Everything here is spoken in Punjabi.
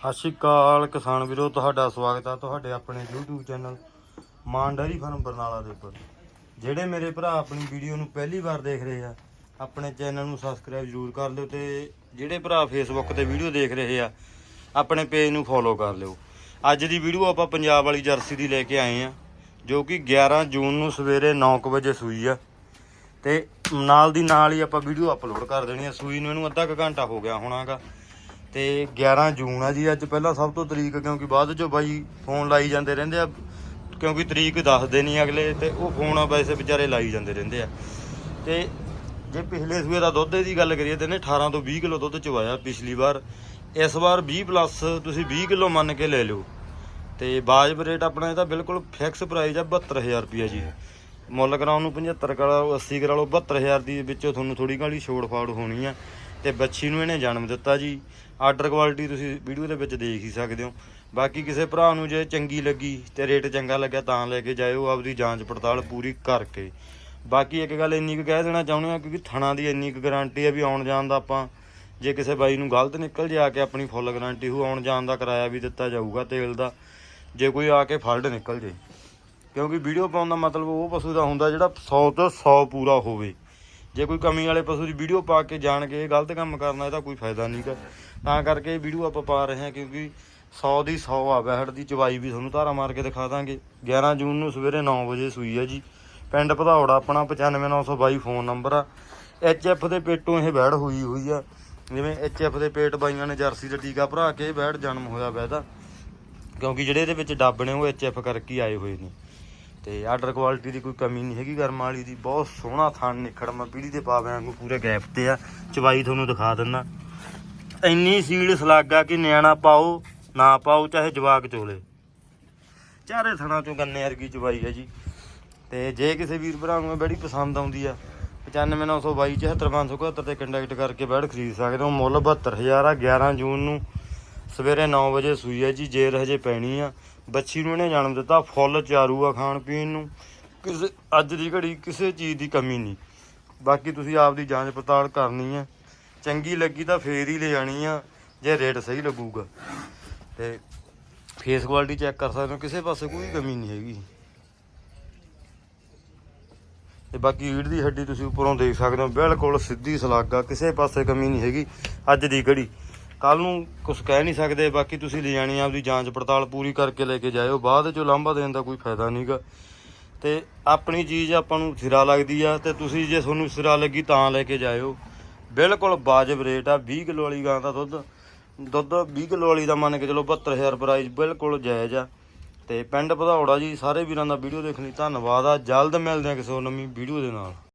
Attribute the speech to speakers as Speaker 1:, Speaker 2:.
Speaker 1: ਸਤਿ ਸ਼੍ਰੀ ਅਕਾਲ ਕਿਸਾਨ ਵੀਰੋ, ਤੁਹਾਡਾ ਸਵਾਗਤ ਆ ਤੁਹਾਡੇ ਆਪਣੇ YouTube channel Maan dairy farm Barnala ਦੇ ਉੱਪਰ। ਜਿਹੜੇ ਮੇਰੇ ਭਰਾ ਆਪਣੀ ਵੀਡੀਓ ਨੂੰ ਪਹਿਲੀ ਵਾਰ ਦੇਖ ਰਹੇ ਆ, ਆਪਣੇ ਚੈਨਲ ਨੂੰ ਸਬਸਕ੍ਰਾਈਬ ਜ਼ਰੂਰ ਕਰ ਲਿਓ ਤੇ ਜਿਹੜੇ ਭਰਾ Facebook ਤੇ ਵੀਡੀਓ ਦੇਖ ਰਹੇ ਆ, ਆਪਣੇ ਪੇਜ ਨੂੰ ਫੋਲੋ ਕਰ ਲਿਓ। ਅੱਜ ਦੀ ਵੀਡੀਓ ਆਪਾਂ ਪੰਜਾਬ ਵਾਲੀ ਜਰਸੀ ਦੀ ਲੈ ਕੇ ਆਏ ਆ, ਜੋ ਕਿ 11 ਜੂਨ ਨੂੰ ਸਵੇਰੇ 9:00 ਵਜੇ ਸੂਈ ਆ। ਤੇ ਨਾਲ ਦੀ ਨਾਲ ਹੀ ਆਪਾਂ ਵੀਡੀਓ ਅਪਲੋਡ ਕਰ ਦੇਣੀ ਆ, ਸੂਈ ਨੂੰ ਇਹਨੂੰ ਅੱਧਾ ਕੁ ਘੰਟਾ ਹੋ ਗਿਆ ਹੋਣਾਗਾ। ਤੇ 11 ਜੂਨ ਆ ਜੀ, ਅੱਜ ਪਹਿਲਾਂ ਸਭ ਤੋਂ ਤਰੀਕ, ਕਿਉਂਕਿ ਬਾਅਦ ਚੋਂ ਬਾਈ ਫੋਨ ਲਾਈ ਜਾਂਦੇ ਰਹਿੰਦੇ ਆ, ਕਿਉਂਕਿ ਤਰੀਕ ਦੱਸਦੇ ਨਹੀਂ ਅਗਲੇ, ਤੇ ਉਹ ਫੋਨ ਆ ਵੈਸੇ ਵਿਚਾਰੇ ਲਾਈ ਜਾਂਦੇ ਰਹਿੰਦੇ ਆ। ਤੇ ਜੇ ਪਿਛਲੇ ਸੂਏ ਦਾ ਦੁੱਧ ਦੀ ਗੱਲ ਕਰੀਏ, ਤੇ ਇਹਨੇ 18 ਤੋਂ 20 ਕਿਲੋ ਦੁੱਧ ਚਵਾਇਆ ਪਿਛਲੀ ਵਾਰ। ਇਸ ਵਾਰ 20 ਪਲੱਸ ਤੁਸੀਂ 20 ਕਿਲੋ ਮੰਨ ਕੇ ਲੈ ਲਓ। ਤੇ ਬਾਜਬ ਰੇਟ ਆਪਣਾ ਇਹਦਾ ਬਿਲਕੁਲ ਫਿਕਸ ਪ੍ਰਾਈਸ ਆ 72000 ਰੁਪਿਆ ਜੀ। ਮੁੱਲ ਕਰਾਉਣ ਨੂੰ 75 ਕਰਾ ਲਓ 80 ਕਰਾ ਲਓ 72000 ਦੀ ਵਿੱਚੋਂ ਤੁਹਾਨੂੰ ਥੋੜੀ ਘਾਲੀ ਛੋੜ ਫਾੜ ਹੋਣੀ ਆ। ਤੇ ਬੱਚੀ ਨੂੰ ਇਹਨੇ ਜਨਮ ਦਿੱਤਾ ਜੀ। ਆਰਡਰ ਕੁਆਲਿਟੀ ਤੁਸੀਂ ਵੀਡੀਓ ਦੇ ਵਿੱਚ ਦੇਖ ਹੀ ਸਕਦੇ ਹੋ। ਬਾਕੀ ਕਿਸੇ ਭਰਾ ਨੂੰ ਜੇ ਚੰਗੀ ਲੱਗੀ ਤੇ ਰੇਟ ਚੰਗਾ ਲੱਗਿਆ ਤਾਂ ਲੈ ਕੇ ਜਾਇਓ, ਆਪਦੀ ਜਾਂਚ ਪੜਤਾਲ ਪੂਰੀ ਕਰਕੇ। ਬਾਕੀ ਇੱਕ ਗੱਲ ਇੰਨੀ ਕੁ ਕਹਿ ਦੇਣਾ ਚਾਹੁੰਦੇ ਆ ਕਿਉਂਕਿ ਥਣਾ ਦੀ ਇੰਨੀ ਕੁ ਗਾਰੰਟੀ ਆ ਵੀ ਆਉਣ ਜਾਣ ਦਾ ਆਪਾਂ, ਜੇ ਕਿਸੇ ਬਾਈ ਨੂੰ ਗਲਤ ਨਿਕਲ ਜੇ ਆ ਕੇ ਆਪਣੀ ਫੁੱਲ ਗਾਰੰਟੀ ਹੋ ਆਉਣ ਜਾਣ ਦਾ ਕਿਰਾਇਆ ਵੀ ਦਿੱਤਾ ਜਾਊਗਾ ਤੇਲ ਦਾ, ਜੇ ਕੋਈ ਆ ਕੇ ਫਲਟ ਨਿਕਲ ਜੇ। ਕਿਉਂਕਿ ਵੀਡੀਓ ਪਾਉਣ ਦਾ ਮਤਲਬ ਉਹ ਪਸ਼ੂ ਦਾ ਹੁੰਦਾ ਜਿਹੜਾ 100 ਤੋਂ 100 ਪੂਰਾ ਹੋਵੇ। ਜੇ ਕੋਈ ਕਮੀ ਵਾਲੇ ਪਸ਼ੂ ਦੀ ਵੀਡੀਓ ਪਾ ਕੇ ਜਾਣ ਕੇ ਗਲਤ ਕੰਮ ਕਰਨਾ, ਇਹਦਾ ਕੋਈ ਫਾਇਦਾ ਨਹੀਂਗਾ ਤਾਂ ਕਰਕੇ ਇਹ ਵੀਡੀਓ ਆਪਾਂ ਪਾ ਰਹੇ ਹਾਂ ਕਿਉਂਕਿ 100 ਦੀ 100 ਆ ਬਹਿੜ ਦੀ ਚਵਾਈ ਵੀ ਤੁਹਾਨੂੰ ਧਾਰਾ ਮਾਰ ਕੇ ਦਿਖਾ ਦਾਂਗੇ। 11 ਜੂਨ ਨੂੰ ਸਵੇਰੇ 9 ਵਜੇ ਸੂਈ ਆ ਜੀ। ਪਿੰਡ ਭਦੌੜ ਆਪਣਾ 95922 ਫੋਨ ਨੰਬਰ ਆ। ਐਚਐਫ ਦੇ ਪੇਟੋਂ ਇਹ ਬਹਿੜ ਹੋਈ ਹੋਈ ਆ। ਜਿਵੇਂ ਐਚਐਫ ਦੇ ਪੇਟ ਬਾਈਆਂ ਨੇ ਜਰਸੀ ਦਾ ਟੀਕਾ ਭਰਾ ਕੇ ਇਹ ਬਹਿੜ ਜਨਮ ਹੋਇਆ ਵੈਦਾ। ਕਿਉਂਕਿ ਜਿਹੜੇ ਇਹਦੇ ਵਿੱਚ ਡੱਬ ਨੇ, ਉਹ ਐਚਐਫ ਕਰਕੇ ਆਏ ਹੋਏ ਨੇ। ਤੇ ਆਰਡਰ ਕੁਆਲਿਟੀ ਦੀ ਕੋਈ ਕਮੀ ਨਹੀਂ ਹੈਗੀ ਗਰਮ ਵਾਲੀ ਦੀ। ਬਹੁਤ ਸੋਹਣਾ ਥਣ ਨਿਖੜਮਾ ਪੀੜੀ ਦੇ ਪਾਵਿਆਂ ਵਾਂਗੂ ਪੂਰੇ ਗੈਪ ਤੇ ਆ। ਚਵਾਈ ਤੁਹਾਨੂੰ ਦਿਖਾ ਦਿੰਦਾ। ਇੰਨੀ ਸੀਲ ਸਲਾਗਾ ਕਿ ਨਿਆਣਾ ਪਾਓ, ਨਾ ਪਾਓ, ਚਾਹੇ ਜਵਾਕ ਚੋਲੇ। ਚਾਰੇ ਥਣਾ ਚੋਂ ਗੰਨੇ ਵਰਗੀ ਚਵਾਈ ਹੈ ਜੀ। ਤੇ ਜੇ ਕਿਸੇ ਵੀਰ ਭਰਾ ਨੂੰ ਇਹ ਬੜੀ ਪਸੰਦ ਆਉਂਦੀ ਆ 95922 74571 ਤੇ ਕੰਟੈਕਟ ਕਰਕੇ ਬੈਡ ਖਰੀਦ ਸਕਦੇ ਹੋ। ਮੁੱਲ 72000 ਆ 11 ਜੂਨ ਨੂੰ ਸਵੇਰੇ 9 ਵਜੇ ਸੂਈ ਹੈ ਜੀ ਜੇਰ ਹਜੇ ਪੈਣੀ ਆ। ਬੱਚੀ ਨੂੰ ਇਹਨੇ ਜਨਮ ਦਿੱਤਾ, ਫੁੱਲ ਚਾਰੂ ਆ ਖਾਣ ਪੀਣ ਨੂੰ। ਕਿਸੇ, ਅੱਜ ਦੀ ਘੜੀ ਕਿਸੇ ਚੀਜ਼ ਦੀ ਕਮੀ ਨਹੀਂ। ਬਾਕੀ ਤੁਸੀਂ ਆਪ ਦੀ ਜਾਂਚ ਪੜਤਾਲ ਕਰਨੀ ਆ। ਚੰਗੀ ਲੱਗੀ ਤਾਂ ਫੇਰ ਹੀ ਲੈ ਜਾਣੀ ਆ, ਜੇ ਰੇਟ ਸਹੀ ਲੱਗੂਗਾ। ਤੇ ਫੇਸ ਕੁਆਲਿਟੀ ਚੈੱਕ ਕਰ ਸਕਦੇ ਹੋ, ਕਿਸੇ ਪਾਸੇ ਕੋਈ ਕਮੀ ਨਹੀਂ ਹੈਗੀ। ਤੇ ਬਾਕੀ ਈੜ ਦੀ ਹੱਡੀ ਤੁਸੀਂ ਉੱਪਰੋਂ ਦੇਖ ਸਕਦੇ ਹੋ, ਬਿਲਕੁਲ ਸਿੱਧੀ ਸਲਾਗਾ, ਕਿਸੇ ਪਾਸੇ ਕਮੀ ਨਹੀਂ ਹੈਗੀ। ਅੱਜ ਦੀ ਘੜੀ ਕੱਲ ਨੂੰ ਕੁਝ ਕਹਿ ਨਹੀਂ ਸਕਦੇ, ਬਾਕੀ ਤੁਸੀਂ ਲੈ ਜਾਣੀ ਆਪਦੀ ਜਾਂਚ ਪੜਤਾਲ ਪੂਰੀ ਕਰਕੇ ਲੈ ਕੇ ਜਾਇਓ, ਬਾਅਦ ਚੋਂ ਲਾਂਭਾ ਦੇਣ ਦਾ ਕੋਈ ਫਾਇਦਾ ਨਹੀਂਗਾ ਤੇ ਆਪਣੀ ਚੀਜ਼ ਆਪਾਂ ਨੂੰ ਸਿਰਾ ਲੱਗਦੀ ਆ, ਤੇ ਤੁਸੀਂ ਜੇ ਤੁਹਾਨੂੰ ਸਿਰਾ ਲੱਗੀ ਤਾਂ ਲੈ ਕੇ ਜਾਇਓ। ਬਿਲਕੁਲ ਵਾਜਬ ਰੇਟ ਆ 20 ਕਿਲੋ ਵਾਲੀ ਗਾਂ ਦਾ ਦੁੱਧ। ਦੁੱਧ 20 ਕਿਲੋ ਵਾਲੀ ਦਾ ਮੰਨ ਕੇ ਚਲੋ 72000 ਪ੍ਰਾਈਸ ਬਿਲਕੁਲ ਜਾਇਜ਼ ਆ। ਤੇ ਪਿੰਡ ਭਦੌੜਾ ਜੀ, ਸਾਰੇ ਵੀਰਾਂ ਦਾ ਵੀਡੀਓ ਦੇਖਣ ਲਈ ਧੰਨਵਾਦ ਆ। ਜਲਦ ਮਿਲਦੇ ਆ ਕਿਸੇ ਹੋਰ ਨਵੀਂ ਵੀਡੀਓ ਦੇ ਨਾਲ।